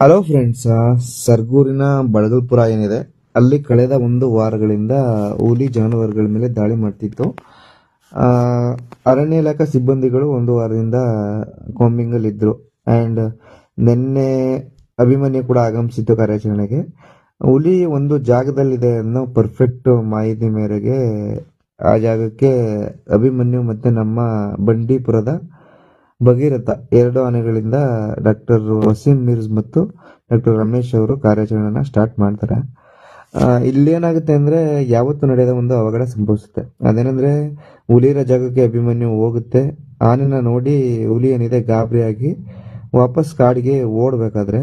Hello friends ಸರ್ಗೂರಿನ ಬಳಗಲ್ಪುರ ಏನಿದೆ? ಅಲ್ಲಿ ಕಳೆದ ಒಂದು ವಾರಗಳಿಂದ ಹುಲಿ ಜಾನುವಾರುಗಳ ಮೇಲೆ ದಾಳಿ ಮಾಡ್ತಿತ್ತು. ಅರಣ್ಯ ಇಲಾಖಾ ಸಿಬ್ಬಂದಿಗಳು ಒಂದು ವಾರದಿಂದ ಕಾಂಬಿಂಗಲ್ಲಿ ಇದ್ರು ಆ್ಯಂಡ್ ನಿನ್ನೆ ಅಭಿಮನ್ಯು ಕೂಡ ಆಗಮಿಸಿತ್ತು ಕಾರ್ಯಾಚರಣೆಗೆ. ಹುಲಿ ಒಂದು ಜಾಗದಲ್ಲಿದೆ ಅನ್ನೋ ಪರ್ಫೆಕ್ಟ್ ಮಾಹಿತಿ ಮೇರೆಗೆ ಆ ಜಾಗಕ್ಕೆ ಅಭಿಮನ್ಯು ಮತ್ತು ನಮ್ಮ ಬಂಡೀಪುರದ ಭಗೀರಥ ಎರಡು ಆನೆಗಳಿಂದ ಡಾಕ್ಟರ್ ವಸೀಂ ಮಿರ್ಜ್ ಮತ್ತು ಡಾಕ್ಟರ್ ರಮೇಶ್ ಅವರು ಕಾರ್ಯಾಚರಣೆನ ಸ್ಟಾರ್ಟ್ ಮಾಡ್ತಾರೆ. ಇಲ್ಲಿ ಏನಾಗುತ್ತೆ ಅಂದ್ರೆ ಯಾವತ್ತು ನಡೆಯದ ಒಂದು ಅವಘಡ ಸಂಭವಿಸುತ್ತೆ. ಅದೇನಂದ್ರೆ ಹುಲಿರ ಜಾಗಕ್ಕೆ ಅಭಿಮನ್ಯು ಹೋಗುತ್ತೆ. ಆನೆನ ನೋಡಿ ಹುಲಿ ಏನಿದೆ ಗಾಬರಿಯಾಗಿ ವಾಪಸ್ ಕಾಡಿಗೆ ಓಡಬೇಕಾದ್ರೆ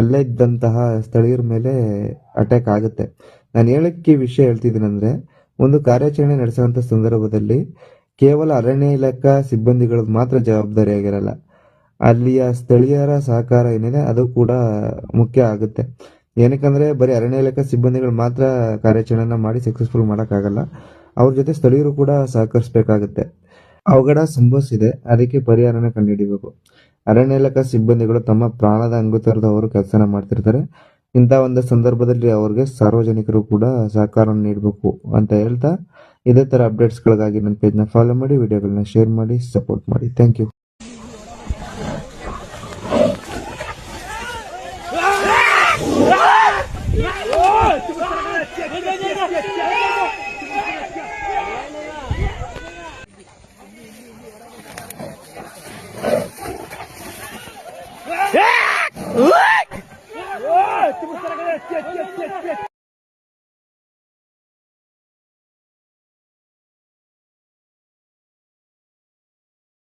ಅಲ್ಲೇ ಇದ್ದಂತಹ ಸ್ಥಳೀಯರ ಮೇಲೆ ಅಟ್ಯಾಕ್ ಆಗುತ್ತೆ. ನಾನು ಹೇಳಕ್ಕೆ ವಿಷಯ ಹೇಳ್ತಿದ್ದೀನಿ ಅಂದ್ರೆ ಒಂದು ಕಾರ್ಯಾಚರಣೆ ನಡೆಸುವಂತ ಸಂದರ್ಭದಲ್ಲಿ ಕೇವಲ ಅರಣ್ಯ ಇಲಾಖಾ ಸಿಬ್ಬಂದಿಗಳದ್ದು ಮಾತ್ರ ಜವಾಬ್ದಾರಿಯಾಗಿರಲ್ಲ. ಅಲ್ಲಿಯ ಸ್ಥಳೀಯರ ಸಹಕಾರ ಏನಿದೆ, ಅದು ಕೂಡ ಮುಖ್ಯ ಆಗುತ್ತೆ. ಏನಕ್ಕಂದ್ರೆ, ಬರೀ ಅರಣ್ಯ ಇಲಾಖೆ ಸಿಬ್ಬಂದಿಗಳು ಮಾತ್ರ ಕಾರ್ಯಾಚರಣೆನ ಮಾಡಿ ಸಕ್ಸಸ್ಫುಲ್ ಮಾಡೋಕ್ಕಾಗಲ್ಲ. ಅವ್ರ ಜೊತೆ ಸ್ಥಳೀಯರು ಕೂಡ ಸಹಕರಿಸಬೇಕಾಗುತ್ತೆ. ಅವಘಡ ಸಂಭವಿಸಿದೆ ಅದಕ್ಕೆ ಪರಿಹಾರನ ಕಂಡುಹಿಡಿಬೇಕು. ಅರಣ್ಯ ಇಲಾಖಾ ಸಿಬ್ಬಂದಿಗಳು ತಮ್ಮ ಪ್ರಾಣದ ಅಂಗುತರದವರು ಕೆಲಸನ ಮಾಡ್ತಿರ್ತಾರೆ. ಇಂಥ ಒಂದು ಸಂದರ್ಭದಲ್ಲಿ ಅವ್ರಿಗೆ ಸಾರ್ವಜನಿಕರು ಕೂಡ ಸಹಕಾರ ನೀಡಬೇಕು ಅಂತ ಹೇಳ್ತಾ ಇದೇ ಥರ ಅಪ್ಡೇಟ್ಸ್ಗಳಿಗಾಗಿ ನನ್ನ ಪೇಜ್ನ ಫಾಲೋ ಮಾಡಿ ವಿಡಿಯೋಗಳನ್ನ ಶೇರ್ ಮಾಡಿ ಸಪೋರ್ಟ್ ಮಾಡಿ. Thank you